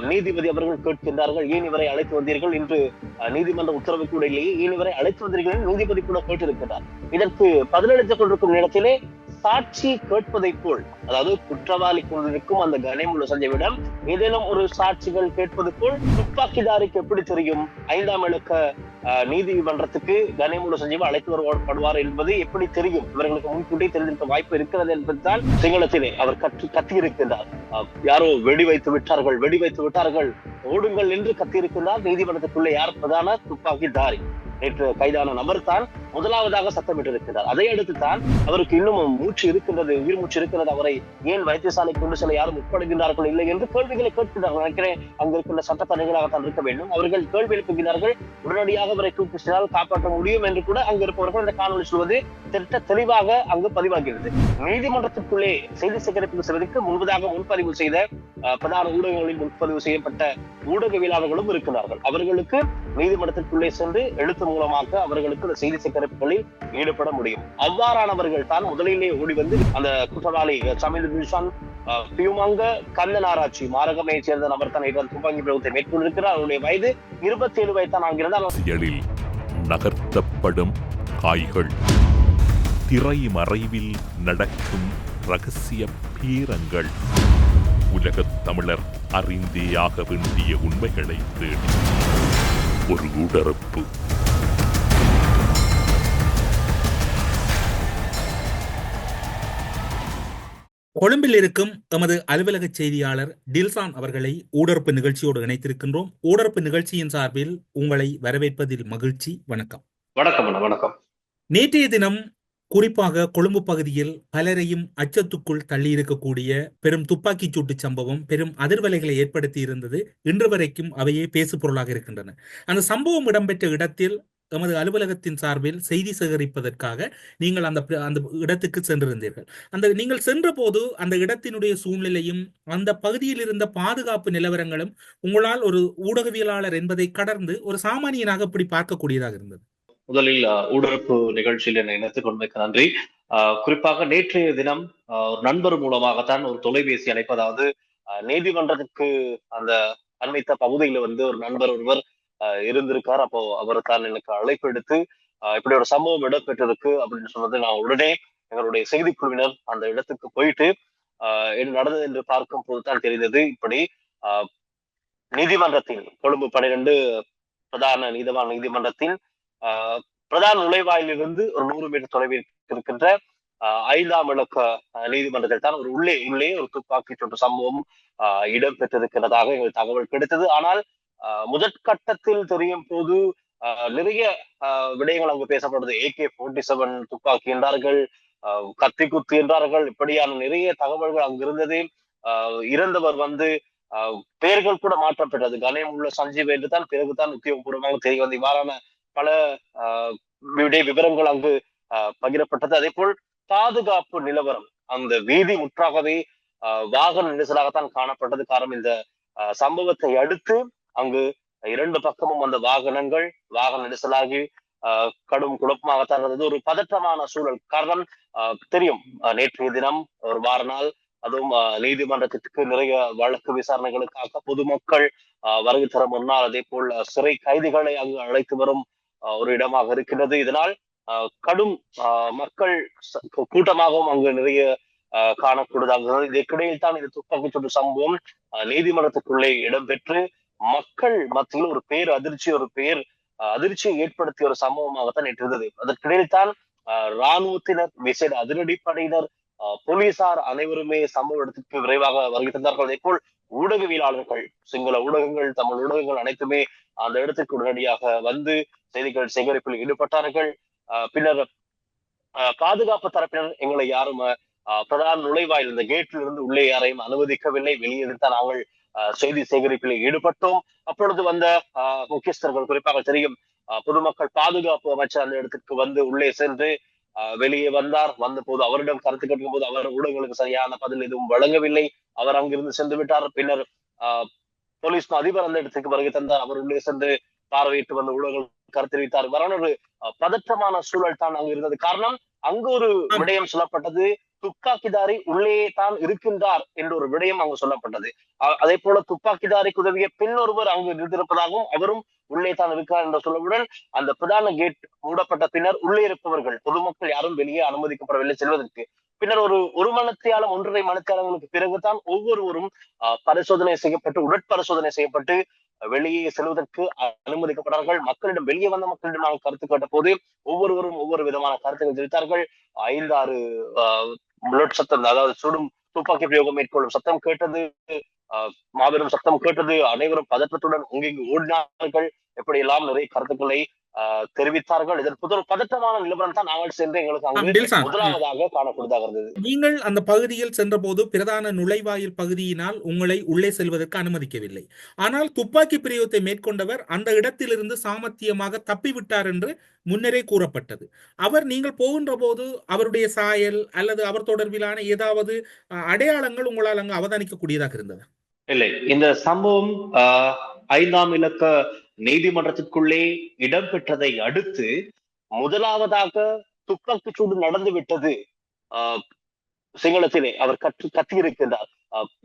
நீதிபதி அவர்கள் கேட்கின்றார்கள் ஏன் இவரை அழைத்து வந்தீர்கள்? என்று நீதிமன்ற உத்தரவு கூட இல்லையே ஏன் இவரை அழைத்து வந்தீர்கள்? என்று நீதிபதி கூட கேட்டிருக்கிறார். இதற்கு பதிலளித்துக் கொண்டிருக்கும் நேரத்திலே சாட்சி கேட்பதைப் போல் அதாவது குற்றவாளி கொண்டிருக்கும் அந்த கனிமுள்ள சஞ்சீவிடம் ஏதேனும் ஒரு சாட்சிகள் கேட்பது போல் துப்பாக்கிதாரிக்கு எப்படி தெரியும்? ஐந்தாம் இலக்க ஆஹ், நீதிமன்றத்துக்கு கனிமுள்ள சஞ்சீவ் அழைத்து வருவார் என்பது எப்படி தெரியும்? இவர்களுக்கு முன்கூட்டி தெரிந்திருக்க வாய்ப்பு இருக்கிறது என்பதுதான் சிங்களத்திலே அவர் கற்று கத்தியிருக்கின்றார். யாரோ வெடி வைத்து விட்டார்கள் வெடி வைத்து விட்டார்கள் ஓடுங்கள் என்று கத்தியிருக்கின்றார். நீதிமன்றத்துக்குள்ளே யார் பிரதான துப்பாக்கிதாரி? நேற்று கைதான நபர் தான் முதலாவதாக சத்தமிட்டிருக்கிறார் அதை அடுத்து தான் அவருக்கு இன்னும் மூச்சு இருக்கின்றது உயிர் மூச்சு இருக்கிறது அவரை ஏன் வைத்தியசாலை கொண்டு செல்ல யாரும் உட்படுகின்றார்கள் இல்லை என்று கேள்விகளை கேட்கிறார்கள் நினைக்கிறேன் அங்கு இருக்கின்ற இருக்க வேண்டும். அவர்கள் கேள்வி எழுப்புகிறார்கள் உடனடியாக அவரை தூக்கி சென்றால் காப்பாற்ற முடியும் என்று கூட அங்கு இருப்பவர்கள் இந்த காணொலி சொல்வது திட்ட தெளிவாக அங்கு பதிவாகிறது. நீதிமன்றத்திற்குள்ளே செய்தி சேகரிப்பு செய்வதற்கு முன்பதாக முன்பதிவு செய்த பிரதான ஊடகங்களில் முன்பதிவு செய்யப்பட்ட ஊடகவியலாளர்களும் இருக்கிறார்கள் அவர்களுக்கு நீதிமன்றத்திற்குள்ளே சென்று எழுத்து மூலமாக அவர்களுக்கு செய்தி சேகரிப்பு சேகரிப்புகளில் ஈடுபட முடியும். அவ்வாறானவர்கள் தான் முதலிலே ஓடி வந்து அந்த குற்றவாளி சமீர் நிஷான் பியூமங்க ஆராய்ச்சி மாரகமையை சேர்ந்த நபர் தான் இவர் துப்பாக்கி பிரயோகத்தை மேற்கொண்டிருக்கிறார். அவருடைய வயது இருபத்தி ஏழு வயதான் ஆகிறது எழில் நகர்த்தப்படும் காய்கள் திரை மறைவில் நடக்கும் ரகசிய பீரங்கள். உலகத் தமிழர் அறிந்தே ஆக வேண்டிய உண்மைகளை தேடி. ஒரு உடறுப்பு கொழும்பில் இருக்கும் எமது அலுவலக செய்தியாளர் டில்சான் அவர்களை ஊடறுப்பு நிகழ்ச்சியோடு இணைத்திருக்கின்றோம். ஊடறுப்பு நிகழ்ச்சியின் சார்பில் உங்களை வரவேற்பதில் மகிழ்ச்சி. வணக்கம். வணக்கம் வணக்கம். நேற்றைய தினம் குறிப்பாக கொழும்பு பகுதியில் பலரையும் அச்சத்துக்குள் தள்ளியிருக்கக்கூடிய பெரும் துப்பாக்கிச் சூட்டு சம்பவம் பெரும் அதிர்வலைகளை ஏற்படுத்தி இருந்தது. இன்று வரைக்கும் அவையே பேசு பொருளாக இருக்கின்றன. அந்த சம்பவம் இடம்பெற்ற இடத்தில் எமது அலுவலகத்தின் சார்பில் செய்தி சேகரிப்பதற்காக நீங்கள் அந்த அந்த இடத்துக்கு சென்றிருந்தீர்கள். அந்த நீங்கள் சென்ற போது அந்த இடத்தினுடைய சூழ்நிலையும் அந்த பகுதியில் இருந்த பாதுகாப்பு நிலவரங்களும் உங்களால் ஒரு ஊடகவியலாளர் என்பதை கடந்து ஒரு சாமானியனாக இப்படி பார்க்கக்கூடியதாக இருந்தது. முதலில் அஹ், நிகழ்ச்சியில் என்னை இணைத்துக் கொண்டமைக்கு நன்றி. குறிப்பாக நேற்றைய தினம் ஒரு நண்பர் மூலமாகத்தான் ஒரு தொலைபேசி அழைப்பு அதாவது அஹ், நீதிமன்றத்துக்கு அந்த அண்மைத்த பகுதியில வந்து ஒரு நண்பர் ஒருவர் இருந்திருக்கார். அப்போ அவர் தான் எனக்கு அழைப்பு எடுத்து இப்படி ஒரு சம்பவம் இடம்பெற்றிருக்கு அப்படின்னு சொன்னது நான் உடனே எங்களுடைய செய்திக்குழுவினர் அந்த இடத்துக்கு போயிட்டு என்ன நடந்தது என்று பார்க்கும் போதுதான் தெரிந்தது. இப்படி நீதிமன்றத்தின் கொழும்பு பனிரெண்டு பிரதான நீதவான் நீதிமன்றத்தின் ஆஹ் பிரதான நுழைவாயிலிருந்து ஒரு நூறு மீட்டர் தொலைவில் இருக்கின்ற ஐந்தாம் இலக்க நீதிமன்றத்தில் தான் ஒரு உள்ளே உள்ளே ஒரு துப்பாக்கி சூட்டு சம்பவம் ஆஹ் இடம்பெற்றிருக்கிறதாக எங்களுக்கு தகவல் கிடைத்தது. ஆனால் முதற்கட்டத்தில் தெரியும் போது நிறைய விடயங்கள் அங்கு பேசப்படுது. ஏகே போர்ட்டி செவன் துப்பாக்கி என்றார்கள் கத்தி குத்து என்றார்கள் இப்படியான நிறைய தகவல்கள் அங்கு இருந்தது. இறந்தவர் வந்து பெயர்கள் கூட மாற்றப்பட்டது கணேம் உள்ள சஞ்சீவ் என்று தான் பிறகுதான் உத்தியோகபூர்வமாக தெரிய வந்து இவ்வாறான பல ஆஹ் விவரங்கள் அங்கு பகிரப்பட்டது. அதே போல் பாதுகாப்பு நிலவரம். அந்த வீதி முற்றாகவே ஆஹ் வாகன நெரிசலாகத்தான் காணப்பட்டது. காரணம் இந்த ஆஹ் சம்பவத்தை அடுத்து அங்கு இரண்டு பக்கமும் அந்த வாகனங்கள் வாகன நெரிசலாகி ஆஹ் கடும் குழப்பமாகத்தான் இருந்தது ஒரு பதற்றமான சூழல். காரணம் தெரியும். நேற்று நேற்றைய தினம் ஒரு வார நாள் அதுவும் நீதிமன்றத்திற்கு நிறைய வழக்கு விசாரணைகளுக்காக பொதுமக்கள் வருகை தர முன்னால் அதே போல் சிறை கைதிகளை அங்கு அழைத்து வரும் ஆஹ் ஒரு இடமாக இருக்கின்றது. இதனால் கடும் ஆஹ் மக்கள் கூட்டமாகவும் அங்கு நிறைய காணக்கூடியதாக இருந்தது இதற்கிடையில் தான் இந்த துப்பாக்கிச்சூடு சம்பவம் நீதிமன்றத்துக்குள்ளே இடம்பெற்று மக்கள் மத்தியில் ஒரு பேர் அதிர்ச்சி ஒரு பேர் அதிர்ச்சியை ஏற்படுத்திய ஒரு சம்பவமாகத்தான் நேற்று இருந்தது. அதற்கிடையில் தான் இராணுவத்தினர் விசேட அதிரடிப்படையினர் போலீசார் அனைவருமே சம்பவ இடத்திற்கு விரைவாக வருகை தந்தார்கள். அதே போல் ஊடகவியலாளர்கள் சிங்கள ஊடகங்கள் தமிழ் ஊடகங்கள் அனைத்துமே அந்த இடத்துக்கு உடனடியாக வந்து செய்திகள் சேகரிப்பில் ஈடுபட்டார்கள். ஆஹ் பின்னர் ஆஹ் பாதுகாப்பு தரப்பினர் எங்களை யாரும் ஆஹ் பிரதான நுழைவாயில் இந்த கேட்டில் இருந்து உள்ளே யாரையும் அனுமதிக்கவில்லை. வெளியே தான் நாங்கள் செய்தி சேகரிப்பில் ஈடுபட்டோம். அப்பொழுது வந்த முக்கியஸ்தர்கள் குறிப்பாக தெரியும் பொதுமக்கள் பாதுகாப்பு அமைச்சர் அந்த இடத்துக்கு வந்து உள்ளே சென்று வெளியே வந்தார். வந்த போது அவரிடம் கருத்து கேட்கும் போது அவர் ஊடகங்களுக்கு சரியான பதில் எதுவும் வழங்கவில்லை. அவர் அங்கிருந்து சென்று விட்டார். பின்னர் போலீஸ் அதிபர் அந்த இடத்துக்கு வருகை தந்தார். அவர் உள்ளே சென்று பார்வையிட்டு வந்த ஊடகங்கள் கருத்து தெரிவித்தார். வரான ஒரு பதற்றமான சூழல் தான் அங்கு இருந்தது. காரணம் அங்கு ஒரு. விடயம் சொல்லப்பட்டது. துப்பாக்கிதாரி உள்ளே தான் இருக்கின்றார் என்ற ஒரு விடயம் அங்கு சொல்லப்பட்டது. அதே போல துப்பாக்கிதாரிக்கு உதவிய பெண் ஒருவர் அங்கு இருந்திருப்பதாகவும் அவரும் உள்ளே தான் இருக்கிறார் என்ற சொல்லவுடன் அந்த பிரதான கேட் மூடப்பட்ட பின்னர் உள்ளே இருப்பவர்கள் பொதுமக்கள் யாரும் வெளியே அனுமதிக்கப்படவில்லை செல்வதற்கு. பின்னர் ஒரு ஒரு மணத்தியாலம் ஒன்றரை மணத்தியாலங்களுக்கு பிறகுதான் ஒவ்வொருவரும் பரிசோதனை செய்யப்பட்டு உடற்பரிசோதனை செய்யப்பட்டு வெளியே செல்வதற்கு அனுமதிக்கப்பட்டார்கள் மக்களிடம் வெளியே வந்த மக்களிடம் நாங்கள் கருத்து கேட்ட போது ஒவ்வொருவரும் ஒவ்வொரு விதமான கருத்துக்கள் தெரிவித்தார்கள். ஐந்தாறு புல்லட் சத்தம் அதாவது சுடும் துப்பாக்கி பிரயோகம் மேற்கொள்ளும் சத்தம் கேட்டது ஆஹ், மாபெரும் சத்தம் கேட்டது அனைவரும் பதற்றத்துடன் அங்கிங்கு ஓடினார்கள். எப்படியெல்லாம் நிறைய கருத்துக்களை தெரிவித்தார்கள். இதன் புது பதற்றமான நிலவரம் தான் நாங்கள் சென்று எங்களுக்கு அங்கு முதலாவதாக காணக்கூடியதாக இருந்தது நீங்கள் அந்த பகுதியில் சென்றபோது பிரதான நுழைவாயில் பகுதியினால் உங்களை உள்ளே செல்வதற்கு அனுமதிக்கவில்லை. ஆனால் துப்பாக்கி பிரயோகத்தை மேற்கொண்டவர் அந்த இடத்திலிருந்து சாமர்த்தியமாக தப்பிவிட்டார் என்று முன்னரே கூறப்பட்டது. அவர் நீங்கள் போகின்ற போது அவருடைய சாயல் அல்லது அவர் தொடர்பிலான ஏதாவது அடையாளங்கள் உங்களால் அங்கு அவதானிக்கக்கூடியதாக இருந்தது? இல்லை. இந்த சம்பவம் ஐந்தாம் இலக்க நீதிமன்றத்திற்குள்ளே இடம்பெற்றதை அடுத்து முதலாவதாக துப்பாக்கி சூடு நடந்து விட்டது. சிங்களத்திலே அவர் கற்று கத்தியிருக்கின்றார்.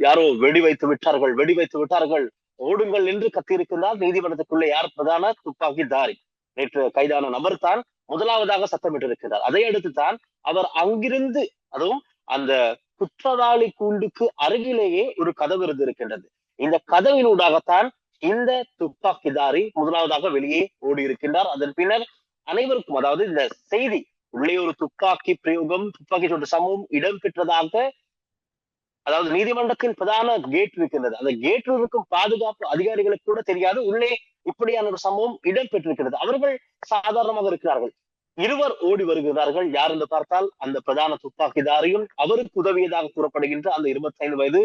யாரோ வெடி வைத்து விட்டார்கள் வெடி வைத்து விட்டார்கள் ஓடுங்கள் என்று கத்தியிருக்கின்றார். நீதிமன்றத்துக்குள்ளே யார் பிரதான துப்பாக்கிதாரி? நேற்று கைதான நபர் தான் முதலாவதாக சத்தமிட்டிருக்கிறார். அதை அடுத்து தான் அவர் அங்கிருந்து அதுவும் அந்த குற்றவாளி கூண்டுக்கு அருகிலேயே ஒரு கதவு இருந்திருக்கின்றது. இந்த கதவினூடாகத்தான் இந்த துப்பாக்கிதாரி முதலாவதாக வெளியே ஓடி இருக்கின்றார் அதன் பின்னர் அனைவருக்கும் அதாவது இந்த செய்தி உள்ளே ஒரு துப்பாக்கி பிரயோகம் துப்பாக்கி சூட்டு சமூகம் இடம்பெற்றதாக அதாவது நீதிமன்றத்தின் பிரதான கேட் இருக்கின்றது. அந்த கேட்டில் இருக்கும் பாதுகாப்பு அதிகாரிகளுக்கு கூட தெரியாது. உள்ளே இப்படியான ஒரு சம்பவம் இடம்பெற்றிருக்கிறது அவர்கள் சாதாரணமாக இருக்கிறார்கள். இருவர் ஓடி வருகிறார்கள். யார் என்று பார்த்தால் அந்த பிரதான துப்பாக்கிதாரியும் அவருக்கு உதவியதாக கூறப்படுகின்ற அந்த இருபத்தி ஐந்து வயது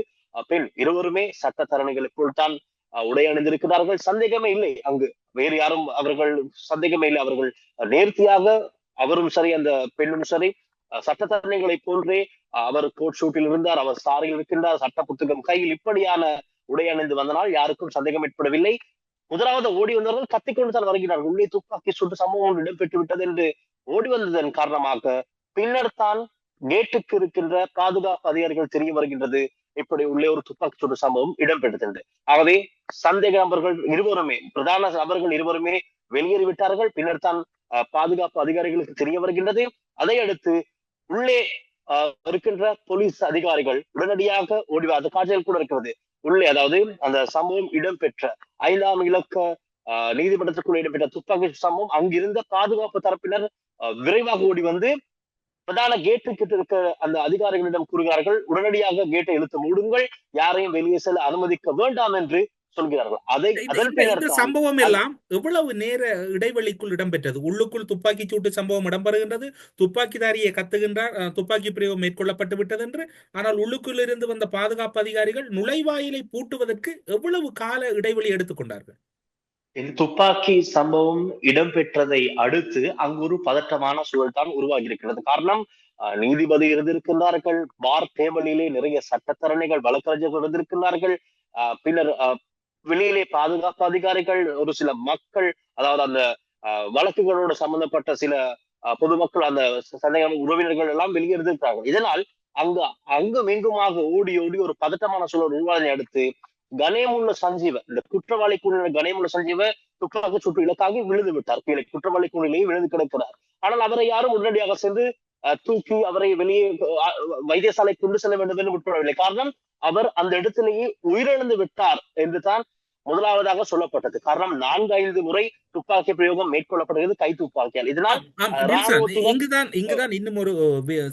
பெண். இருவருமே சட்டத்தரணிகளுக்குள் தான் உடை அணிந்திருக்கிறார்கள். சந்தேகமே இல்லை. அங்கு வேறு யாரும் அவர்கள் சந்தேகமே இல்லை. அவர்கள் நேர்த்தியாக அவரும் சரி அந்த பெண்ணும் சரி சட்டத்தரணிகளை போன்றே அவர் கோட் ஷூட்டில் இருந்தார் அவர் சாரியில் இருக்கின்றார் சட்ட புத்தகம் கையில் இப்படியான உடை அணிந்து வந்தனால் யாருக்கும் சந்தேகம் ஏற்படவில்லை. முதலாவது ஓடி வந்தவர்கள் கத்திக்கொண்டு தான் வருகிறார்கள். உள்ளே துப்பாக்கி சுட்டு சம்பவம் ஒன்று இடம்பெற்று விட்டது என்று ஓடி வந்ததன் காரணமாக பின்னர் தான் கேட்டுக்கு இருக்கின்ற பாதுகாப்பு அதிகாரிகள் தெரிய வருகின்றது. இப்படி உள்ளே ஒரு துப்பாக்கி சூடு சம்பவம் இடம்பெற்றது ஆகவே சந்தேக நபர்கள் இருவருமே பிரதான நபர்கள் இருவருமே வெளியேறிவிட்டார்கள் பின்னர் தான் அஹ், பாதுகாப்பு அதிகாரிகளுக்கு தெரிய வருகின்றது. அதை அடுத்து உள்ளே இருக்கின்ற போலீஸ் அதிகாரிகள் உடனடியாக ஓடி அந்த காட்சிகள் கூட இருக்கிறது. உள்ளே அதாவது அந்த சம்பவம் இடம்பெற்ற ஐந்தாம் இலக்க அஹ், இடம்பெற்ற துப்பாக்கி சம்பவம் அங்கிருந்த பாதுகாப்பு தரப்பினர் அஹ், விரைவாக ஓடி வந்து பிரதான கேட்டு கிட்ட இருக்க அந்த அதிகாரிகளிடம் கூறுகிறார்கள் உடனடியாக கேட்டை இழுத்து மூடுங்கள் யாரையும் வெளியே செல்ல அனுமதிக்க வேண்டாம் என்று சொல்கிறார்கள். அதை அதன் சம்பவம் எல்லாம் எவ்வளவு நேர இடைவெளிக்குள் இடம்பெற்றது? உள்ளுக்குள் துப்பாக்கி சூட்டு சம்பவம் இடம்பெறுகின்றது துப்பாக்கிதாரியை கத்துகின்றார் துப்பாக்கி பிரயோகம் மேற்கொள்ளப்பட்டு விட்டது என்று ஆனால் உள்ளுக்குள் இருந்து வந்த பாதுகாப்பு அதிகாரிகள் நுழைவாயிலை பூட்டுவதற்கு எவ்வளவு கால இடைவெளி எடுத்துக்கொண்டார்கள் இந்த துப்பாக்கி சம்பவம் இடம்பெற்றதை அடுத்து அங்கு ஒரு பதட்டமான சூழல் தான் உருவாகி இருக்கிறது காரணம் அஹ், நீதிபதி இருந்திருக்கின்றார்கள் பார் டேபிளிலே நிறைய சட்டத்தரணிகள் வழக்கறிஞர்கள் இருந்திருக்கின்றார்கள் பின்னர் அஹ், வெளியிலே பாதுகாப்பு அதிகாரிகள் ஒரு சில மக்கள் அதாவது அந்த வழக்குகளோடு சம்பந்தப்பட்ட சில அஹ், பொதுமக்கள் அந்த சந்தேகமான உறவினர்கள் எல்லாம் வெளியே இருந்திருக்கிறார்கள். இதனால் அங்கு அங்கும் இங்குமாக ஓடி ஓடி ஒரு பதட்டமான சூழல் உருவானதை அடுத்து கணேமுள்ள சஞ்சீவ இந்த குற்றவாளி கூறின கணேமுள்ள சஞ்சீவ துப்பாக்கி சுட்டு இலக்காகி விழுந்து விட்டார். கீழே குற்றவாளி கூறிலேயே விழுந்து கிடக்கிறார் ஆனால் அவரை யாரும் உடனடியாக சென்று தூக்கி அவரை வெளியே வைத்தியசாலை கொண்டு செல்ல வேண்டும் என்று முற்படவில்லை. காரணம் அவர் அந்த இடத்திலேயே உயிரிழந்து விட்டார் என்று தான் முதலாவதாக சொல்லப்பட்டது. காரணம் நான்கு ஐந்து முறை துப்பாக்கி பிரயோகம் மேற்கொள்ளப்படுகிறது கை துப்பாக்கியால். இதனால் இங்குதான் இங்குதான் இன்னும் ஒரு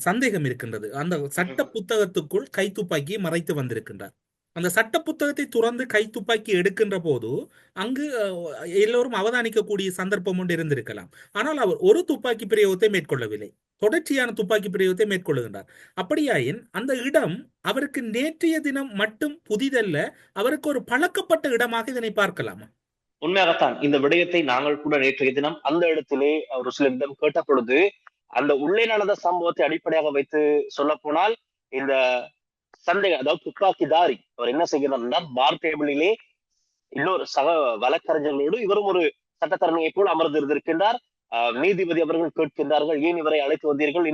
சந்தேகம் இருக்கின்றது. அந்த சட்ட புத்தகத்துக்குள் கைத்துப்பாக்கியை மறைத்து வந்திருக்கின்றார். அந்த சட்ட புத்தகத்தை துறந்து கை துப்பாக்கி எடுக்கின்ற போது அங்கு எல்லோரும் அவதானிக்கக்கூடிய சந்தர்ப்பம் ஒன்று இருந்திருக்கலாம். ஆனால் அவர் ஒரு துப்பாக்கி பிரயோகத்தை மேற்கொள்ளவில்லை. தொடர்ச்சியான துப்பாக்கி பிரயோகத்தை மேற்கொள்ளுகின்றார். அப்படியாயின் அந்த இடம் அவருக்கு நேற்றைய தினம் மட்டும் புதிதல்ல அவருக்கு ஒரு பழக்கப்பட்ட இடமாக இதனை பார்க்கலாமா? உண்மையாகத்தான் இந்த விடயத்தை நாங்கள் கூட நேற்றைய தினம் அந்த இடத்திலே ஒரு சிலரிடம் கேட்ட பொழுது அந்த உள்ளே நடந்த சம்பவத்தை அடிப்படையாக வைத்து சொல்ல போனால் இந்த சந்தேகம் அதாவது துப்பாக்கிதாரி அவர் என்ன செய்கிறார்னா பார் டேபிளிலே இன்னொரு சக வழக்கறிஞர்களோடு இவரும் ஒரு சட்டத்தரணியை போல் அமர்ந்திருந்திருக்கின்றார். நீதிபதி அவர்கள் கேட்கின்றார்கள் ஏன் இவரை அழைத்து வந்தீர்கள்?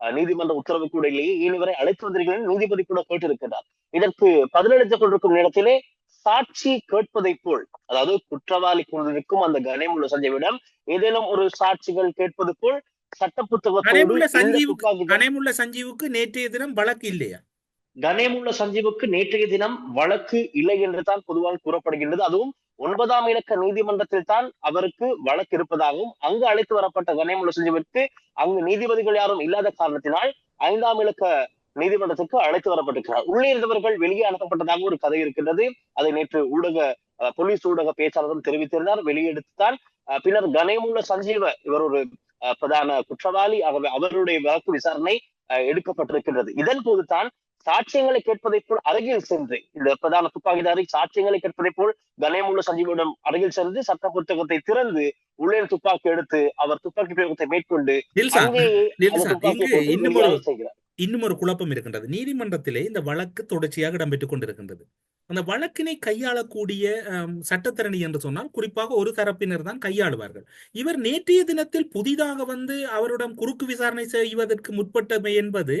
அஹ், நீதிமன்ற உத்தரவுக்கு இடையிலேயே இனிவரை அழைத்து வந்திருக்கிறேன் நீதிபதி கூட கேட்டிருக்கிறார் இதற்கு பதிலளித்துக் கொண்டிருக்கும் நேரத்திலே சாட்சி கேட்பதைப் போல் அதாவது குற்றவாளி கொண்டிருக்கும் அந்த கணேமுள்ள சஞ்சீவிடம் ஏதேனும் ஒரு சாட்சிகள் கேட்பது போல் சட்ட புத்தகத்தோடு கனேமுள்ள கனேமுள்ள சஞ்சீவுக்கு நேற்றைய தினம் வழக்கு இல்லையா? கணேமுள்ள சஞ்சீவுக்கு நேற்றைய தினம் வழக்கு இல்லை என்று தான் பொதுவாக கூறப்படுகின்றது. அதுவும் ஒன்பதாம் இலக்க நீதிமன்றத்தில் தான் அவருக்கு வழக்கு இருப்பதாகவும் அங்கு அழைத்து வரப்பட்ட கணேமுள்ள சஞ்சீவிற்கு அங்கு நீதிபதிகள் யாரும் இல்லாத காரணத்தினால் ஐந்தாம் இலக்க நீதிமன்றத்துக்கு அழைத்து வரப்பட்டிருக்கிறார். உள்ளே இருந்தவர்கள் வெளியே அனுப்பப்பட்டதாக ஒரு கதை இருக்கின்றது. அதை நேற்று ஊடக போலீஸ் ஊடக பேச்சாளரும் தெரிவித்திருந்தார். வெளியெடுத்துத்தான் பின்னர் கணேமுள்ள சஞ்சீவ இவர் ஒரு அஹ், பிரதான குற்றவாளி. ஆகவே அவருடைய வழக்கு விசாரணை அஹ், எடுக்கப்பட்டிருக்கின்றது. இதன் போதுதான் சாட்சியங்களை கேட்பதைப் போல் அருகில் சென்று இந்த பிரதான துப்பாக்கிதாரி சாட்சியங்களை கேட்பதைப் போல் கணேமுள்ள சஞ்சீவிடம் அருகில் சென்று சட்ட புத்தகத்தை திறந்து உள்ளே துப்பாக்கி எடுத்து அவர் துப்பாக்கி பிரயோகத்தை மேற்கொண்டு இன்னும் ஒரு குழப்பம் இருக்கின்றது. நீதிமன்றத்திலே இந்த வழக்கு தொடர்ச்சியாக இடம்பெற்றுக் கொண்டிருக்கின்றது. அந்த வழக்கினை கையாளக்கூடிய அம், சட்டத்தரணி என்று சொன்னால் குறிப்பாக ஒரு தரப்பினர் தான் கையாளுவார்கள். இவர் நேற்றைய தினத்தில் புதிதாக வந்து அவரிடம் குறுக்கு விசாரணை செய்வதற்கு முற்பட்டமை என்பது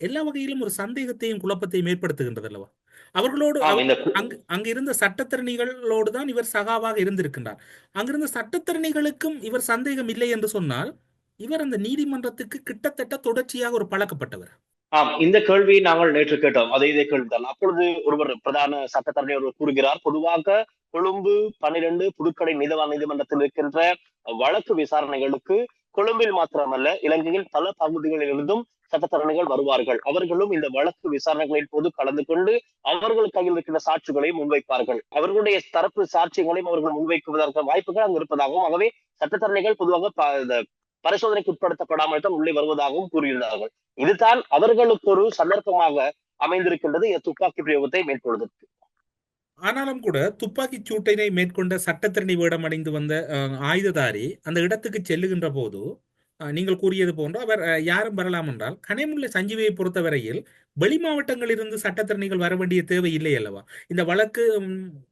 எல்லா வகையிலும் ஒரு சந்தேகத்தையும் குழப்பத்தையும் ஏற்படுத்துகின்றது அல்லவா அவர்களோடு அங்கு இருந்த சட்டத்தரணிகளோடு தான் இவர் சகாவாக இருந்திருக்கின்றார். அங்கிருந்த சட்டத்தரணிகளுக்கும் இவர் சந்தேகம் இல்லை என்று சொன்னால் இவர் அந்த நீதிமன்றத்துக்கு கிட்டத்தட்ட தொடர்ச்சியாக ஒரு பழக்கப்பட்டவர். ஆம் இந்த கேள்வியை நாங்கள் நேற்று கேட்டோம். அதே இதே கேள்விதான் அப்பொழுது ஒருவர் பிரதான சட்டத்தரணி ஒருவர் கூறுகிறார். பொதுவாக கொழும்பு பன்னிரண்டு புதுக்கடை நீதவான் நீதிமன்றத்தில் இருக்கின்ற வழக்கு விசாரணைகளுக்கு கொழும்பில் மாத்திரமல்ல இலங்கையின் பல பகுதிகளிலிருந்தும் சட்டத்தரணிகள் வருவார்கள். அவர்களும் இந்த வழக்கு விசாரணைகளின் போது கலந்து கொண்டு அவர்கள் கையில் இருக்கின்ற சாட்சிகளை முன்வைப்பார்கள். அவர்களுடைய தரப்பு சாட்சியங்களையும் அவர்கள் முன்வைக்குவதற்கு வாய்ப்புகள் அங்கு இருப்பதாகவும் ஆகவே சட்டத்தரணிகள் பொதுவாக பரிசோதனைக்கு உட்படுத்தப்படாமல் தான் உள்ளே வருவதாகவும் கூறியிருந்தார்கள். இதுதான் அவர்களுக்கு ஒரு சந்தர்ப்பமாக அமைந்திருக்கின்றது துப்பாக்கி பிரயோகத்தை மேற்கொள்வதற்கு. ஆனாலும் கூட துப்பாக்கிச் சூட்டினை மேற்கொண்ட சட்டத்திறணி வேடம் அணிந்து வந்த ஆயுததாரி அந்த இடத்துக்கு செல்லுகின்ற போது நீங்கள் கூறியது போன்று அவர் யாரும் வரலாம் என்றால் கனிமுல்ல சஞ்சீவியை பொறுத்தவரையில் வெளி மாவட்டங்களிலிருந்து சட்டத்தரணிகள் வர வேண்டிய தேவை இல்லை அல்லவா? இந்த வழக்கு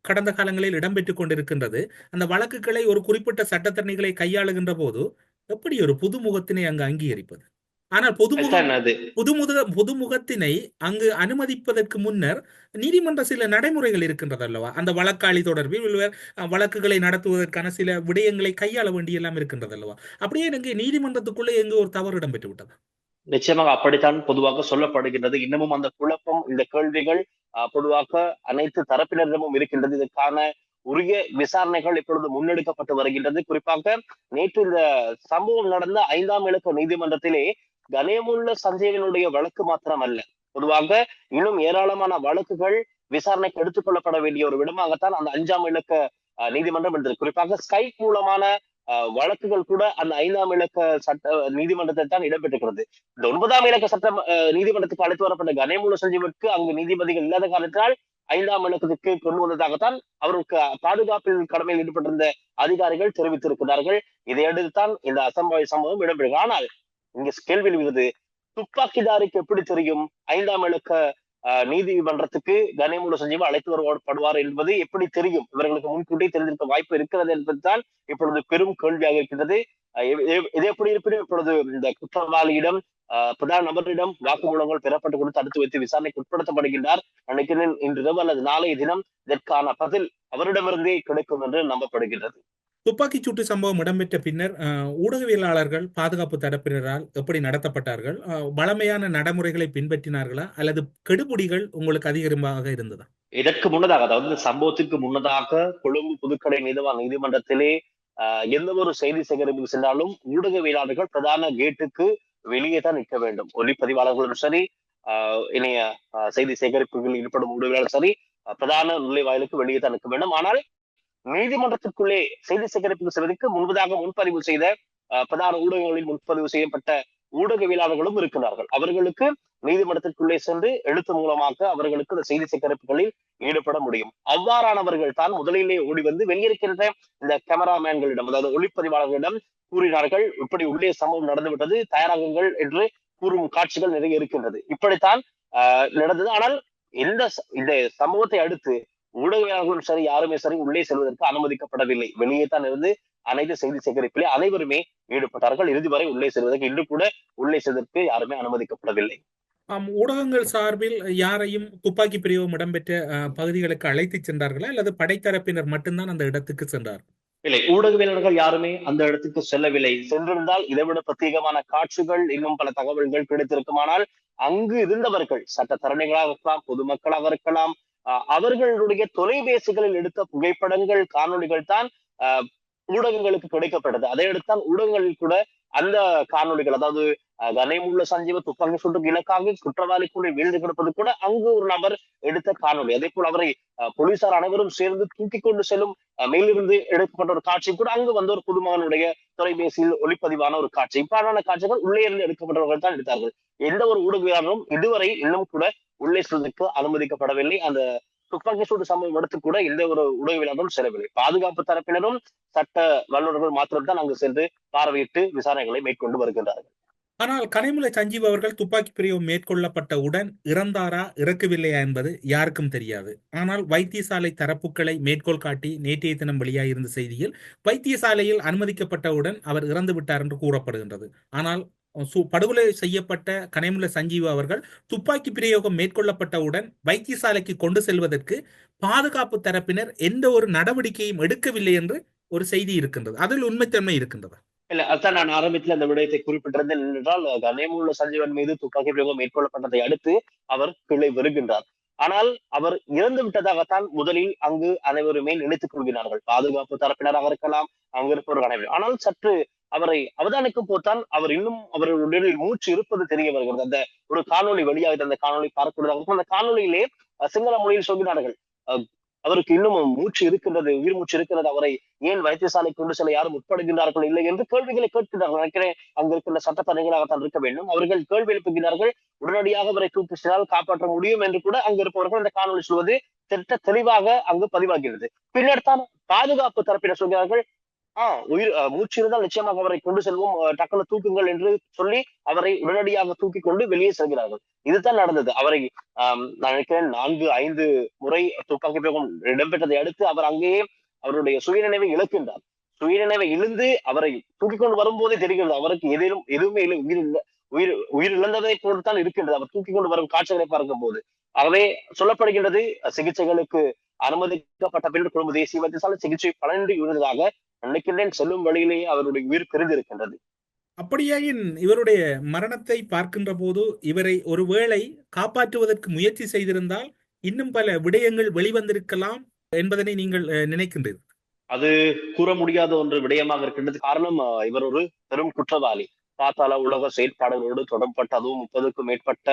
கடந்த காலங்களில் இடம்பெற்றுக் கொண்டிருக்கின்றது. அந்த வழக்குகளை ஒரு குறிப்பிட்ட சட்டத்தரணிகளை கையாளுகின்ற போது எப்படி ஒரு புதுமுகத்தினை அங்கு அங்கீகரிப்பது? ஆனால் அது. புதுமுக புதுமுகத்தினை அங்கு அனுமதிப்பதற்கு முன்னர் நீதிமன்ற சில நடைமுறைகள் இருக்கின்றது அல்லவா? அந்த வழக்காளி தொடர்பில் வழக்குகளை நடத்துவதற்கான சில விடயங்களை கையாள வேண்டியெல்லாம் இருக்கின்றது அல்லவா? அப்படியே எனக்கு நீதிமன்றத்துக்குள்ளே எங்கு ஒரு தவறு இடம்பெற்று விட்டது நிச்சயமாக அப்படித்தான் பொதுவாக சொல்லப்படுகின்றது. இன்னமும் அந்த குழப்பம் இந்த கேள்விகள் பொதுவாக அனைத்து தரப்பினரிடமும் இருக்கின்றது. இதற்கான உரிய விசாரணைகள் இப்பொழுது முன்னெடுக்கப்பட்டு வருகின்றது. குறிப்பாக நேற்று இந்த சம்பவம் நடந்த ஐந்தாம் இலக்க நீதிமன்றத்திலே கணேமுள்ள சந்தேகனுடைய வழக்கு மாத்திரம் அல்ல பொதுவாக இன்னும் ஏராளமான வழக்குகள் விசாரணைக்கு எடுத்துக் கொள்ளப்பட வேண்டிய ஒரு விடமாகத்தான் அந்த அஞ்சாம் இலக்க நீதிமன்றம் இருந்தது. குறிப்பாக ஸ்கைப் மூலமான வழக்குகள் கூட அந்த ஐந்தாம் இலக்க சட்ட நீதிமன்றத்தை தான் இடம்பெற்றிருக்கிறது. இந்த ஒன்பதாம் இலக்க சட்டம் நீதிமன்றத்துக்கு அழைத்து வரப்பட்ட கணேமுள்ள சஞ்சீவிற்கு அங்கு நீதிபதிகள் இல்லாத காரணத்தால் ஐந்தாம் இலக்கத்துக்கு கொண்டு வந்ததாகத்தான் அவருக்கு பாதுகாப்பில் கடமையில் ஈடுபட்டிருந்த அதிகாரிகள் தெரிவித்திருக்கிறார்கள். இதையடுத்து தான் இந்த அசம்பாவித சம்பவம் இடம்பெறுகிறது. ஆனால் இங்க கேள்வி எழுகிறது துப்பாக்கிதாருக்கு எப்படி தெரியும்? ஐந்தாம் இலக்க நீதிமன்றத்துக்கு கனிமூல சஞ்சீவ் அழைத்து வருவார் என்பது எப்படி தெரியும்? இவர்களுக்கு முன்கூட்டி தெரிந்திருக்க வாய்ப்பு இருக்கிறது என்பதுதான் இப்பொழுது பெரும் கேள்வியாக இருக்கின்றது. அஹ் இது எப்படி இருப்பினும் இப்பொழுது இந்த குற்றவாளியிடம் பிரதான நபரிடம் வாக்குமூலங்கள் பெறப்பட்டு கொடுத்து அடுத்து வைத்து விசாரணைக்கு உட்படுத்தப்படுகின்றார். நினைக்கிறேன் இன்று அல்லது நாளைய தினம் இதற்கான பதில் அவரிடமிருந்தே கிடைக்கும் என்று நம்பப்படுகின்றது. துப்பாக்கிச் சூட்டு சம்பவம் இடம்பெற்ற பின்னர் ஊடகவியலாளர்கள் பாதுகாப்பு தரப்பினரால் எப்படி நடத்தப்பட்டார்கள்? வளமையான வழமையான நடைமுறைகளை பின்பற்றினார்களா? அல்லது கெடுபுடிகள் உங்களுக்கு அதிகமாக இருந்ததா? இதற்கு முன்னதாக அதாவது சம்பவத்திற்கு முன்னதாக கொழும்பு புதுக்கடை நீதிவான் நீதிமன்றத்திலே எந்த ஒரு செய்தி சேகரிப்புக்கு சென்றாலும் ஊடகவியலாளர்கள் பிரதான கேட்டுக்கு வெளியே தான் நிற்க வேண்டும். ஒலிப்பதிவாளர்களும் சரி ஆஹ் இணைய செய்தி சேகரிப்புகளில் ஈடுபடும் ஊடகவியலாளர் சரி பிரதான நுழைவாயிலுக்கு வெளியே தான் நிற்க வேண்டும். ஆனால் நீதிமன்றத்திற்குள்ளே செய்தி சேகரிப்பு செய்வதற்கு முன்பதாக முன்பதிவு செய்த பிரதான ஊடகங்களில் முன்பதிவு செய்யப்பட்ட ஊடகவியலாளர்களும் இருக்கிறார்கள். அவர்களுக்கு நீதிமன்றத்திற்குள்ளே சென்று எழுத்து மூலமாக அவர்களுக்கு இந்த செய்தி சேகரிப்புகளில் ஈடுபட முடியும். அவ்வாறானவர்கள் தான் முதலிலே ஓடி வந்து வெளியிருக்கின்ற இந்த கேமராமேன்களிடம் அதாவது ஒளிப்பதிவாளர்களிடம் கூறினார்கள் இப்படி உள்ளே சம்பவம் நடந்துவிட்டது தயாராகுங்கள் என்று கூறும் காட்சிகள் நிறைய இருக்கின்றது. இப்படித்தான் ஆஹ் நடந்தது. ஆனால் இந்த இந்த சம்பவத்தை அடுத்து ஊடகவியலாளர்களும் சரி யாருமே சரி உள்ளே செல்வதற்கு அனுமதிக்கப்படவில்லை. வெளியே தான் இருந்து அனைத்து செய்தி சேகரிப்பிலே அனைவருமே ஈடுபட்டார்கள். இறுதி வரை உள்ளே செல்வதற்கு இன்று கூட உள்ளே செல்வதற்கு யாருமே அனுமதிக்கப்படவில்லை. ஊடகங்கள் சார்பில் யாரையும் துப்பாக்கி பிரயோகம் இடம்பெற்ற பகுதிகளுக்கு அழைத்துச் சென்றார்களா? அல்லது படைத்தரப்பினர் மட்டும்தான் அந்த இடத்துக்கு சென்றார்? இல்லை ஊடகவியலாளர்கள் யாருமே அந்த இடத்துக்கு செல்லவில்லை. சென்றிருந்தால் இதைவிட பிரத்யேகமான காட்சிகள் இன்னும் பல தகவல்கள் கிடைத்திருக்குமானால் அங்கு இருந்தவர்கள் சட்டத்தரணிகளாக இருக்கலாம் பொதுமக்களாக இருக்கலாம் அவர்களுடைய தொலைபேசிகளில் எடுத்த புகைப்படங்கள் காணொளிகள் தான் ஊடகங்களுக்கு கிடைக்கப்பட்டது. அதை எடுத்தால் ஊடகங்களில் கூட அந்த காணொளிகள் அதாவது கனைமுள்ள சஞ்சீவ துப்பாக்கி சுட்டு இலக்காக குற்றவாளிக்குள்ளே வீழ்ந்து கிடப்பது கூட அங்கு ஒரு நபர் எடுத்த காணொளி. அதே போல் அவரை போலீசார் அனைவரும் சேர்ந்து தூக்கி கொண்டு செல்லும் மேலிருந்து எடுக்கப்பட்ட ஒரு காட்சி கூட அங்கு வந்த ஒரு குடும்பங்களுடைய தொலைபேசியில் ஒளிப்பதிவான ஒரு காட்சி. இப்பாடான காட்சிகள் உள்ளே இருந்து எடுக்கப்பட்டவர்கள் தான் எடுத்தார்கள். எந்த ஒரு ஊடகவியாளரும் இதுவரை இன்னும் கூட உள்ளே செல்வதற்கு அனுமதிக்கப்படவில்லை. அந்த துப்பாக்கி சூடு சம்பவம் எடுத்து கூட எந்த ஒரு ஊடகவியலாளரும் செல்லவில்லை. பாதுகாப்பு தரப்பினரும் சட்ட வல்லுநர்கள் மாத்திரம்தான் அங்கு சென்று பார்வையிட்டு விசாரணைகளை மேற்கொண்டு வருகின்றார்கள். ஆனால் கனிமுல சஞ்சீவ் அவர்கள் துப்பாக்கி பிரயோகம் மேற்கொள்ளப்பட்டவுடன் இறந்தாரா இறக்கவில்லையா என்பது யாருக்கும் தெரியாது. ஆனால் வைத்தியசாலை தரப்புகளை மேற்கோள் காட்டி நேற்றைய தினம் வெளியாகியிருந்த செய்தியில் வைத்தியசாலையில் அனுமதிக்கப்பட்டவுடன் அவர் இறந்து விட்டார் என்று கூறப்படுகின்றது. ஆனால் சு- படுகொலை செய்யப்பட்ட கனைமுல சஞ்சீவ் அவர்கள் துப்பாக்கி பிரயோகம் மேற்கொள்ளப்பட்டவுடன் வைத்தியசாலைக்கு கொண்டு செல்வதற்கு பாதுகாப்பு தரப்பினர் எந்த ஒரு நடவடிக்கையும் எடுக்கவில்லை என்று ஒரு செய்தி இருக்கின்றது. அதில் உண்மைத்தன்மை இருக்கின்றது. இல்ல அதான் நான் ஆரம்பத்தில் அந்த விடயத்தை குறிப்பிட்டிருந்தேன் என்றால் கனேமுள்ள சஞ்சீவன் மீது துப்பாக்கி பிரயோகம் மேற்கொள்ளப்பட்டதை அடுத்து அவர் கீழே வருகின்றார் ஆனால் அவர் இறந்து விட்டதாகத்தான் முதலில் அங்கு அனைவருமே நினைத்துக் கொள்கிறார்கள். பாதுகாப்பு தரப்பினராக இருக்கலாம் அங்கு இருப்பவர்கள் அனைவரும். ஆனால் சற்று அவரை அவதானிக்கும் போதுதான் அவர் இன்னும் அவருடைய உடலில் மூச்சு இருப்பது தெரிய வருகிறது. அந்த ஒரு காணொலி வெளியாகுது அந்த காணொலி பார்க்கக்கூடியதாக அந்த காணொலியிலே சிங்கள மொழியில் சொல்கிறார்கள். அவருக்கு இன்னும் மூச்சு இருக்கின்றது உயிர் மூச்சு இருக்கிறது அவரை ஏன் வைத்தியசாலை கொண்டு செல்ல யாரும் உட்படுகின்றார்கள் இல்லை என்று கேள்விகளை கேட்கிறார்கள் நினைக்கிறேன். அங்கு இருக்கின்ற சட்டத்தரணிகளாகத்தான் இருக்க வேண்டும். அவர்கள் கேள்வி எழுப்புகிறார்கள் உடனடியாக அவரை தூக்கி சென்றால் காப்பாற்ற முடியும் என்று கூட அங்கு இருப்பவர்கள் இந்த காணொளி சொல்வது திட்ட தெளிவாக அங்கு பதிவாகிறது பின்னர் தான் பாதுகாப்பு தரப்பினர் சொல்கிறார்கள் ஆஹ் உயிர் மூச்சு இருந்தால் நிச்சயமாக அவரை கொண்டு செல்வோம். டக்குனு தூக்குங்கள் என்று சொல்லி அவரை உடனடியாக தூக்கி கொண்டு வெளியே செல்கிறார்கள். இதுதான் நடந்தது. அவரை ஆஹ் நான் நினைக்கிறேன் நான்கு ஐந்து முறை துப்பாக்கி பிரயோகம் இடம்பெற்றதை அடுத்து அவர் அங்கேயே அவருடைய சுயநினைவை இழக்கின்றார். சுயநினைவை இழந்து அவரை தூக்கி கொண்டு வரும்போதே தெரிகிறது அவருக்கு எதிலும் எதுவுமே இல்லை. உயிர் இல்ல உயிர் உயிர் இழந்ததை போல்தான் இருக்கின்றது. அவர் தூக்கி கொண்டு வரும் காட்சிகளை பார்க்கும் போது ஆகவே சொல்லப்படுகின்றது சிகிச்சைகளுக்கு அனுமதிக்கப்பட்ட பின்னர் குடும்ப தேசிய வைத்தியசாலை சிகிச்சை பலனின்றி இருந்ததாக நினைக்கின்றேன். செல்லும் வழியிலேயே அவருடைய உயிர் பிரிந்திருக்கின்றது. அப்படியாயின் இவருடைய மரணத்தை பார்க்கின்ற போது இவரை ஒருவேளை காப்பாற்றுவதற்கு முயற்சி செய்திருந்தால் இன்னும் பல விடயங்கள் வெளிவந்திருக்கலாம் என்பதனை நீங்கள் நினைக்கின்றீர்கள். அது கூற முடியாத ஒன்று விடயமாக இருக்கின்றது. காரணம் இவர் ஒரு பெரும் குற்றவாளி. பாத்தாள உலக செயற்பாடுகளோடு தொடர்பட்ட அதுவும் முப்பதுக்கும் மேற்பட்ட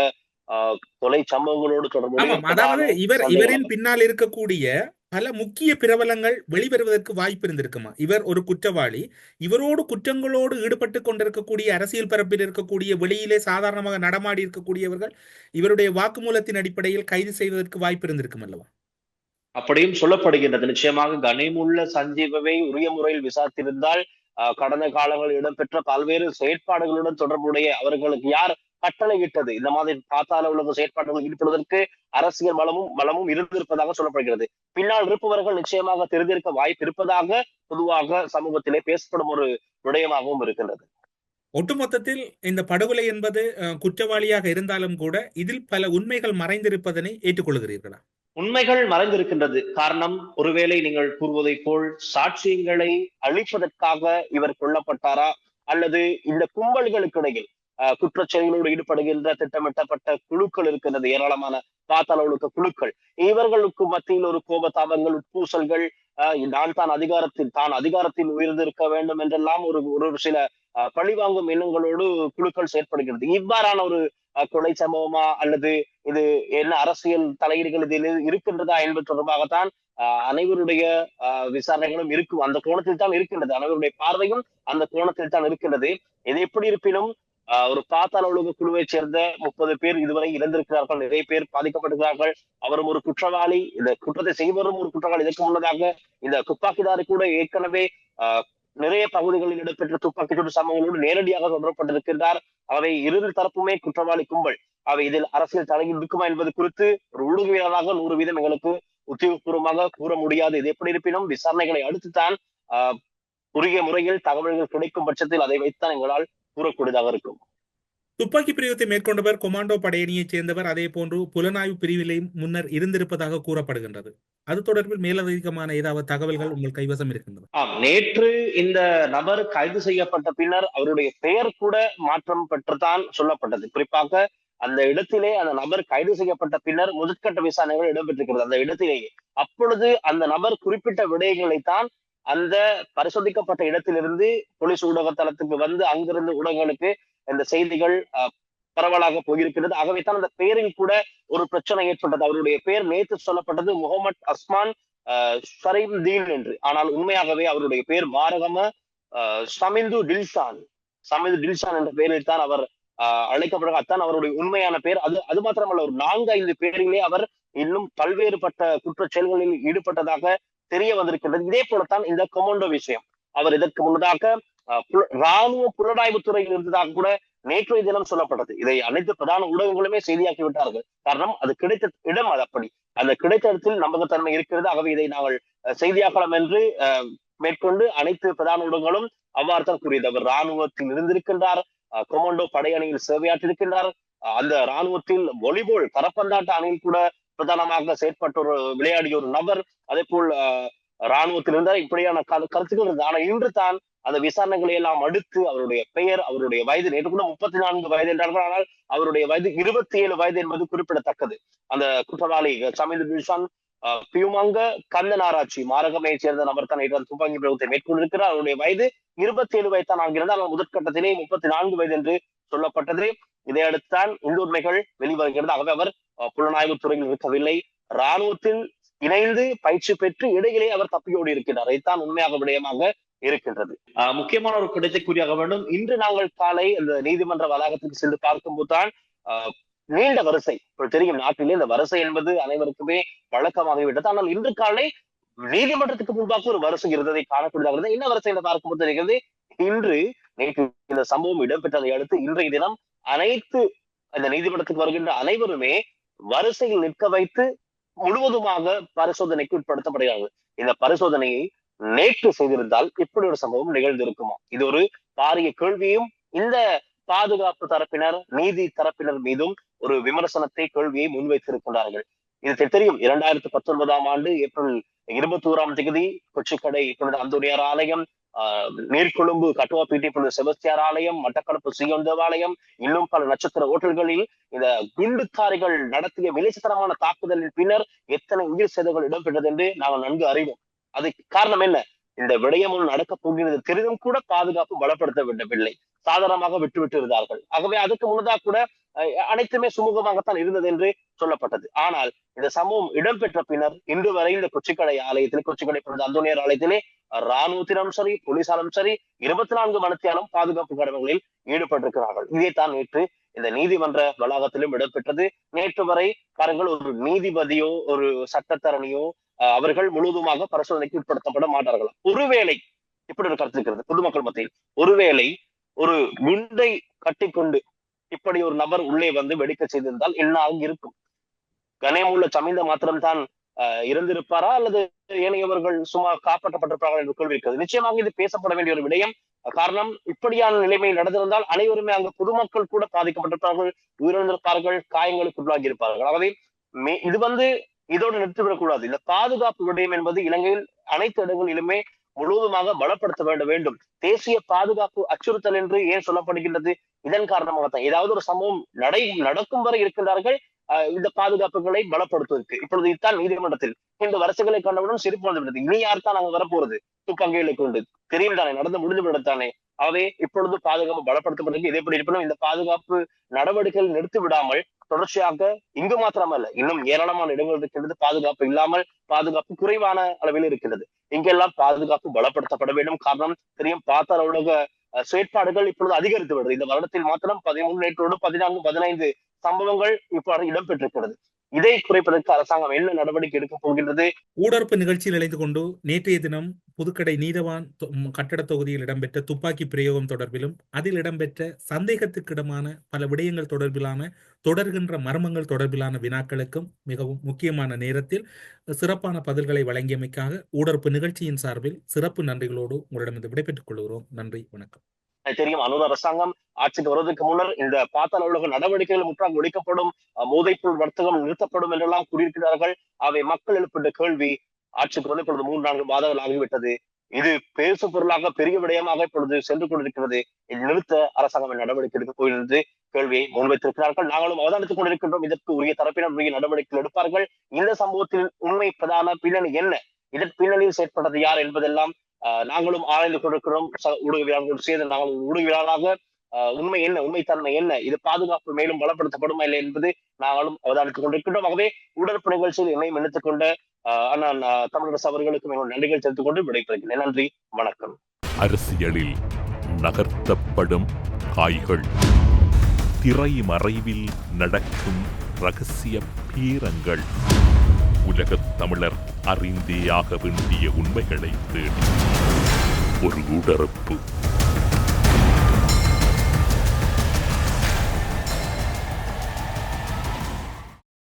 கொலை சம்பவங்களோடு அதாவது தொடர்புடைய இவர். இவரின் பின்னால் இருக்கக்கூடிய பல முக்கிய பிரபலங்கள் வெளிவருவதற்கு வாய்ப்பு இருந்திருக்குமா? இவர் ஒரு குற்றவாளி. இவரோடு குற்றங்களோடு ஈடுபட்டு கொண்டிருக்கக்கூடிய அரசியல் பரப்பில் இருக்கக்கூடிய வெளியிலே சாதாரணமாக நடமாடி இருக்கக்கூடியவர்கள் இவருடைய வாக்குமூலத்தின் அடிப்படையில் கைது செய்வதற்கு வாய்ப்பு இருந்திருக்கும் அல்லவா? அப்படியும் சொல்லப்படுகின்றது. நிச்சயமாக கனிமுள்ள சஞ்சீவவை உரிய முறையில் விசாரித்திருந்தால் கடந்த காலங்களில் இடம்பெற்ற பல்வேறு செயற்பாடுகளுடன் தொடர்புடைய அவர்களுக்கு யார் கட்டளையிட்டது. இந்த மாதிரி பாத்தாள உலக செயற்பாடுகளில் ஈடுபடுவதற்கு அரசியல் பலமும் பலமும் இருந்திருப்பதாக சொல்லப்படுகிறது. பின்னால் இருப்பவர்கள் நிச்சயமாக தெரிந்திருக்க வாய்ப்பு இருப்பதாக பொதுவாக சமூகத்திலே பேசப்படும் ஒரு விடயமாகவும் இருக்கின்றது. ஒட்டுமொத்தத்தில் இந்த படுகொலை என்பது குற்றவாளியாக இருந்தாலும் கூட இதில் பல உண்மைகள் மறைந்திருப்பதனை ஏற்றுக்கொள்கிறீர்களா? உண்மைகள் மறைந்திருக்கின்றது. காரணம் ஒருவேளை நீங்கள் கூறுவதை போல் சாட்சியங்களை அழிப்பதற்காக இவர் கொல்லப்பட்டாரா? அல்லது இந்த கும்பல்களுக்கு இடையில் குற்றச்செயல்களோடு ஈடுபடுகின்ற திட்டமிட்டப்பட்ட குழுக்கள் இருக்கின்றது. ஏராளமான பாத்தாள ஒழுக்க குழுக்கள். இவர்களுக்கு மத்தியில் ஒரு கோபதாபங்கள் உட்பூசல்கள் நான் தான் அதிகாரத்தில் தான் அதிகாரத்தில் உயர்ந்திருக்க வேண்டும் என்றெல்லாம் ஒரு ஒரு சில பழிவாங்கும் எண்ணங்களோடு குழுக்கள் செயற்படுகிறது. இவ்வாறான ஒரு கொலை சம்பவமா அல்லது இது என்ன அரசியல் தலையீடுகள் இதில் இருக்கின்றதா என்பது தொடர்பாகத்தான் ஆஹ், அனைவருடைய விசாரணைகளும் இருக்கும். அந்த கோணத்தில் தான் இருக்கின்றது. அனைவருடைய பார்வையும் அந்த கோணத்தில் தான் இருக்கின்றது. இது எப்படி இருப்பினும் ஒரு பாத்தாள உலக குழுவைச் சேர்ந்த முப்பது பேர் இதுவரை இழந்திருக்கிறார்கள். நிறைய பேர் பாதிக்கப்பட்டிருக்கிறார்கள். அவரும் ஒரு குற்றவாளி. இந்த குற்றத்தை செய்வரும் ஒரு குற்றவாளி. இதற்கு முன்னதாக இந்த துப்பாக்கிதாரி கூட ஏற்கனவே ஆஹ், நிறைய பகுதிகளில் இடம்பெற்ற துப்பாக்கிச்சூடு சம்பவங்களோடு நேரடியாக தொடரப்பட்டிருக்கின்றார். அவை இரு தரப்புமே குற்றவாளி கும்பல். அவை இதில் அரசியல் தலையில் இருக்குமா என்பது குறித்து ஒரு ஊடகவியலாக நூறு வீதம் எங்களுக்கு உத்தியோகபூர்வமாக கூற முடியாது. இது எப்படி இருப்பினும் விசாரணைகளை அடுத்துத்தான் ஆஹ், உரிய முறையில் தகவல்கள் கிடைக்கும் பட்சத்தில் அதை வைத்தான் எங்களால் கூறக்கூடியதாக இருக்கும். துப்பாக்கி பிரயோகத்தை மேற்கொண்டவர் கொமாண்டோ படையணியைச் சேர்ந்தவர். அதே போன்று புலனாய்வு பிரிவிலையும் முன்னர் இருந்திருப்பதாக கூறப்படுகின்றது. அது தொடர்பில் மேலதிகமான ஏதாவது தகவல்கள் உங்கள் கைவசம் இருக்கின்றது ஆம் நேற்று இந்த நபர் கைது செய்யப்பட்ட பின்னர் அவருடைய பெயர் கூட மாற்றம் பெற்றுத்தான் சொல்லப்பட்டது. குறிப்பாக அந்த இடத்திலே அந்த நபர் கைது செய்யப்பட்ட பின்னர் முதற்கட்ட விசாரணைகள் இடம்பெற்றிருக்கிறது. அந்த இடத்திலேயே அப்பொழுது அந்த நபர் குறிப்பிட்ட விடயங்களைத்தான் அந்த பரிசோதிக்கப்பட்ட இடத்திலிருந்து போலீஸ் ஊடக தளத்துக்கு வந்து அங்கிருந்து ஊடகங்களுக்கு இந்த செய்திகள் அஹ், பரவலாக போயிருக்கிறது. ஆகவே தான் அந்த பெயரில் கூட ஒரு பிரச்சனை ஏற்பட்டது. அவருடைய பெயர் நேற்று சொல்லப்பட்டது முகமது அஸ்மான் ஷரீம் தீன் என்று. ஆனால் உண்மையாகவே அவருடைய பெயர் மாரகம சமிந்து டில்சான் சமிந்து டில்சான் என்ற பெயரில் தான் அவர் அஹ், அழைக்கப்படுகிறார் அவருடைய உண்மையான பெயர் அது அது மாத்திரமல்ல ஒரு நான்கு ஐந்து பேரிலே அவர் இன்னும் பல்வேறுபட்ட குற்ற செயல்களில் ஈடுபட்டதாக தெரிய வந்திருக்கின்றது. இதே போலத்தான் இந்த கொமோண்டோ விஷயம். அவர் இதற்கு முன்னதாக ராணுவ புலனாய்வு துறையில் இருந்ததாக கூட நேற்றைய தினம் சொல்லப்பட்டது. இதை அனைத்து பிரதான ஊடகங்களுமே செய்தியாக்கி விட்டார்கள். காரணம் அது கிடைத்த இடம் அது அப்படி. அந்த கிடைத்த இடத்தில் நம்பகத்தன்மை இருக்கிறது. ஆகவே இதை நாங்கள் செய்தியாக்கலாம் என்று அஹ், மேற்கொண்டு அனைத்து பிரதான ஊடகங்களும் அவ்வாறு தான் கூறியது. அவர் ராணுவத்தில் இருந்திருக்கின்றார் அஹ், கொமோண்டோ படையணியில் சேவையாற்றிருக்கின்றார் அந்த ராணுவத்தில் வாலிபால் தரப்பந்தாட்ட அணியில் கூட பிரதானமாக செயற்பட்ட ஒரு விளையாடிய ஒரு நபர் அதே போல் இராணுவத்தில் இருந்தார். இப்படியான கருத்துக்கள் இருந்தது. ஆனால் இன்று தான் அந்த விசாரணைகளை எல்லாம் அடுத்து அவருடைய பெயர் அவருடைய வயது நேற்று கூட முப்பத்தி நான்கு வயது என்றார்கள் ஆனால் அவருடைய வயது இருபத்தி ஏழு வயது என்பது குறிப்பிடத்தக்கது. அந்த குற்றவாளி சமீது பிஷான் பியுமங்க பியூமங்க கந்தனாராட்சி மாரகமையை சேர்ந்த நபர் தான் நேற்று துப்பாக்கி பிரயோகத்தை மேற்கொண்டிருக்கிறார். அவருடைய வயது இருபத்தி ஏழு வயது தான் ஆகிறது ஆனால் முதற்கட்டத்திலே முப்பத்தி நான்கு வயது என்று சொல்லப்பட்டது. இதை உள்ளுரிமைகள் இந்த உண்மைகள் வெளிவருகிறது. ஆகவே அவர் புலனாய்வு துறையில் இருக்கவில்லை. இராணுவத்தில் இணைந்து பயிற்சி பெற்று இடையிலே அவர் தப்பியோடி இருக்கிறார். இதைத்தான் உண்மையாக விடயமாக இருக்கின்றது. முக்கியமான ஒரு கிடைத்தை கூறியாக வேண்டும். இன்று நாங்கள் காலை அந்த நீதிமன்ற வளாகத்துக்கு சென்று பார்க்கும்போது தான் நீண்ட வரிசை. தெரியும் நாட்டிலே இந்த வரிசை என்பது அனைவருக்குமே வழக்கமாகிவிட்டது. ஆனால் இன்று காலை நீதிமன்றத்துக்கு முன்பாக ஒரு வரிசை இருந்ததை காணக்கூடியதாக இருந்தது என்ன வரிசை என்று பார்க்கும்போது தெரிகிறது இன்று நேற்று இந்த சம்பவம் இடம்பெற்றதை அடுத்து இன்றைய தினம் அனைத்து அந்த நீதிமன்றத்துக்கு வருகின்ற அனைவருமே வரிசையில் நிற்க வைத்து முழுவதுமாக பரிசோதனைக்கு உட்படுத்தப்படுகிறார்கள். இந்த பரிசோதனையை நேற்று செய்திருந்தால் இப்படி ஒரு சம்பவம் நிகழ்ந்திருக்குமா? இது ஒரு பாரிய கேள்வியும் இந்த பாதுகாப்பு தரப்பினர் நீதி தரப்பினர் மீதும் ஒரு விமர்சனத்தை கேள்வியை முன்வைத்திருக்கின்றார்கள். இது தெரியும். இரண்டாயிரத்தி பத்தொன்பதாம் ஆண்டு ஏப்ரல் இருபத்தி ஓராம் தேதி கொச்சிக்கடை புனித அந்தோனியார் ஆலயம் நீர்கொழும்பு கட்டுவா புனித செபஸ்தியார் ஆலயம் மட்டக்களப்பு சியோன் தேவாலயம் இன்னும் பல நட்சத்திர ஓட்டல்களில் இந்த குண்டுக்காரிகள் நடத்திய விலைச்சித்தனமான தாக்குதலின் பின்னர் எத்தனை உயிர் சேதங்கள் இடம்பெற்றது என்று நாங்கள் நன்கு அறிவோம். அதுக்கு காரணம் என்ன? இந்த விடயமும் நடக்க நடக்கப் போகிறது தெரிந்தும் கூட பாதுகாப்பு பலப்படுத்த விடவில்லை. சாதாரணமாக விட்டுவிட்டு இருந்தார்கள். ஆகவே அதுக்கு முன்னதாக கூட அனைத்துமே சுமூகமாகத்தான் இருந்தது என்று சொல்லப்பட்டது. ஆனால் இந்த சம்பவம் இடம்பெற்ற பின்னர் இன்று வரை இந்த கொச்சிக்கடை ஆலயத்தில் கொச்சிக்கடை பிறந்த அந்தோனியார் ஆலயத்திலே ராணுவத்திலும் சரி போலீசாரும் சரி இருபத்தி நான்கு மணித்தியாலும் பாதுகாப்பு கடமைகளில் ஈடுபட்டிருக்கிறார்கள். இதைத்தான் நேற்று இந்த நீதிமன்ற வளாகத்திலும் இடம்பெற்றது. நேற்று வரை பாருங்கள் ஒரு நீதிபதியோ ஒரு சட்டத்தரணியோ அவர்கள் முழுவதுமாக பரிசோதனைக்கு உட்படுத்தப்பட மாட்டார்கள் ஒருவேளை இப்படி ஒரு கருத்து இருக்கிறது பொதுமக்கள் மத்தியில். ஒருவேளை ஒரு குண்டை கட்டிக்கொண்டு இப்படி ஒரு நபர் உள்ளே வந்து வெடிக்க செய்திருந்தால் என்ன ஆகி இருக்கும்? கணேமுள்ள சமைந்த மாத்திரம்தான் அஹ், இறந்திருப்பாரா? அல்லது ஏனையவர்கள் சும்மா காப்பாற்றப்பட்டிருப்பார்கள் என்று கேள்வி இருக்கிறது. நிச்சயமாக இது பேசப்பட வேண்டிய ஒரு விடயம். காரணம் இப்படியான நிலைமை நடந்திருந்தால் அனைவருமே அங்கு பொதுமக்கள் கூட பாதிக்கப்பட்டிருப்பார்கள் உயிரிழந்திருப்பார்கள் காயங்களுக்கு உள்ளாகி இருப்பார்கள் ஆகவே மே- இது வந்து இதோடு நிறுத்திவிடக்கூடாது. இந்த பாதுகாப்பு விடயம் என்பது இலங்கையில் அனைத்து இடங்களிலுமே முழுவதுமாக பலப்படுத்த வேண்ட வேண்டும். தேசிய பாதுகாப்பு அச்சுறுத்தல் என்று ஏன் சொல்லப்படுகின்றது? இதன் காரணமாகத்தான். ஏதாவது ஒரு சம்பவம் நடை நடக்கும் வரை இருக்கின்றார்கள் இந்த பாதுகாப்புகளை பலப்படுத்துவதற்கு. இப்பொழுது இதுதான் நீதிமன்றத்தில். இந்த வரிசைகளை கண்டவுடன் சிரிப்பு வந்துவிட்டது. இனி யார் தான் அங்க வரப்போறது துப்பாக்கிகளை கொண்டு தெரியும் தானே நடந்து முடிந்து விடத்தானே ஆகவே இப்பொழுது பாதுகாப்பு பலப்படுத்தப்பட்டிருக்கு இதே எப்படி இருப்பினும் இந்த பாதுகாப்பு நடவடிக்கைகள் நிறுத்தி விடாமல் தொடர்ச்சியாக இங்கு மாத்திரமல்ல இன்னும் ஏராளமான இடங்கள் இருக்கின்றது. பாதுகாப்பு இல்லாமல் பாதுகாப்பு குறைவான அளவில் இருக்கிறது இங்கெல்லாம் பாதுகாப்பு பலப்படுத்தப்பட வேண்டும். காரணம் தெரியும் பார்த்தால் உலக செயற்பாடுகள் இப்பொழுது அதிகரித்து வருது. இந்த வருடத்தில் மாத்திரம் பதிமூணு நேற்றோடு பதினான்கு பதினைந்து சம்பவங்கள் இப்போது இடம்பெற்றிருக்கிறது. இதை குறைப்பதற்கு அரசாங்கம் என்ன நடவடிக்கை எடுக்க போகின்றது? ஊடறுப்பு நிகழ்ச்சியில் இணைந்து கொண்டு நேற்றைய தினம் புதுக்கடை நீதவான் கட்டட தொகுதியில் இடம்பெற்ற துப்பாக்கி பிரயோகம் தொடர்பிலும் அதில் இடம்பெற்ற சந்தேகத்துக்கிடமான பல விடயங்கள் தொடர்பிலான தொடர்கின்ற மர்மங்கள் தொடர்பிலான வினாக்களுக்கும் மிகவும் முக்கியமான நேரத்தில் சிறப்பான பதில்களை வழங்கியமைக்காக ஊடறுப்பு நிகழ்ச்சியின் சார்பில் சிறப்பு நன்றிகளோடு உங்களிடமிருந்து விடைபெற்றுக் கொள்கிறோம். நன்றி வணக்கம். தெரியும். அனுர அரசாங்கம் ஆட்சிக்கு வருவதற்கு முன்னர் இந்த பாத்தாள உலக நடவடிக்கைகள் முற்றாக ஒழிக்கப்படும் போதைப்பொருள் வர்த்தகம் நிறுத்தப்படும் என்றெல்லாம் கூறியிருக்கிறார்கள். அவை மக்கள் எழுப்பிட்ட கேள்வி ஆட்சிக்கு வந்து இப்பொழுது மூன்று நான்கு மாதங்கள் ஆகிவிட்டது. இது பேசு பொருளாக பெரிய விடயமாக இப்பொழுது சென்று கொண்டிருக்கிறது. நிறுத்த அரசாங்கம் நடவடிக்கை எடுக்க போகிறது கேள்வியை முன்வைத்திருக்கிறார்கள். நாங்களும் அவதானித்துக் கொண்டிருக்கின்றோம். இதற்கு உரிய தரப்பினர் உரிய நடவடிக்கைகள் எடுப்பார்கள். இந்த சம்பவத்தில் உண்மை பிரதான பின்னணி என்ன? இதன் பின்னணியில் செயற்பட்டது யார் என்பதெல்லாம் நாங்களும் ஆராய்ந்து கொண்டிருக்கிறோம். ஊடகவியலாளர்கள் சேர்ந்து நாங்கள் ஊடகவியலாளராக உண்மை என்ன உண்மைத்தன்மை என்ன இது பாதுகாப்பு மேலும் பலப்படுத்தப்படுமா இல்லை என்பது நாங்களும் அவதானித்துக் கொண்டிருக்கின்றோம். ஆகவே உடற்பு நிகழ்ச்சியில் என்னையும் இணைத்துக் கொண்ட ஆஹ் அண்ணன் தமிழரசு அவர்களுக்கும் என்னோட நன்றிகள் செலுத்திக் கொண்டு விடைபெறுகிறேன். நன்றி வணக்கம். அரசியலில் நகர்த்தப்படும் காய்கள். திரைமறைவில் நடக்கும் ரகசிய பீரங்கள். உலகத் தமிழர் அறிந்தேயாக வேண்டிய உண்மைகளை தேடி. ஒரு உடறுப்பு